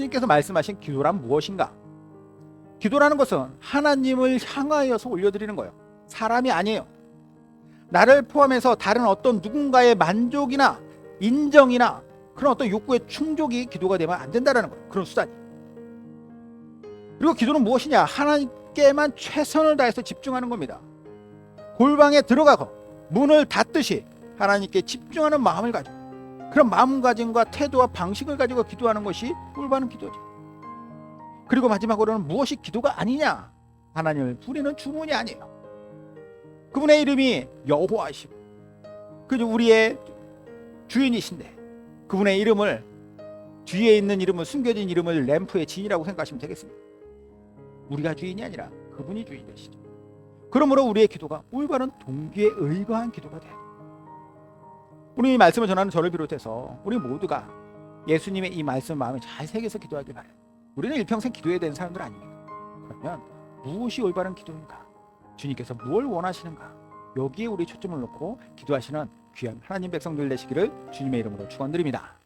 예수님께서 말씀하신 기도란 무엇인가? 기도라는 것은 하나님을 향하여서 올려드리는 거예요. 사람이 아니에요. 나를 포함해서 다른 어떤 누군가의 만족이나 인정이나 그런 어떤 욕구의 충족이 기도가 되면 안 된다라는 거예요. 그런 수단이. 그리고 기도는 무엇이냐? 하나님께만 최선을 다해서 집중하는 겁니다. 골방에 들어가고 문을 닫듯이 하나님께 집중하는 마음을 가지고 그런 마음가짐과 태도와 방식을 가지고 기도하는 것이 올바른 기도죠. 그리고 마지막으로는 무엇이 기도가 아니냐? 하나님을 부리는 주문이 아니에요. 그분의 이름이 여호와시고 그 우리의 주인이신데 그분의 이름을 뒤에 있는 이름은 숨겨진 이름을 램프의 진이라고 생각하시면 되겠습니다. 우리가 주인이 아니라 그분이 주인 되시죠. 그러므로 우리의 기도가 올바른 동기에 의거한 기도가 돼요. 우리 이 말씀을 전하는 저를 비롯해서 우리 모두가 예수님의 이 말씀 마음에 잘 새겨서 기도하길 바래요. 우리는 일평생 기도해야 되는 사람들 아닙니까? 그러면 무엇이 올바른 기도인가? 주님께서 무엇을 원하시는가? 여기에 우리 초점을 놓고 기도하시는 귀한 하나님 백성들 되시기를 주님의 이름으로 축원드립니다.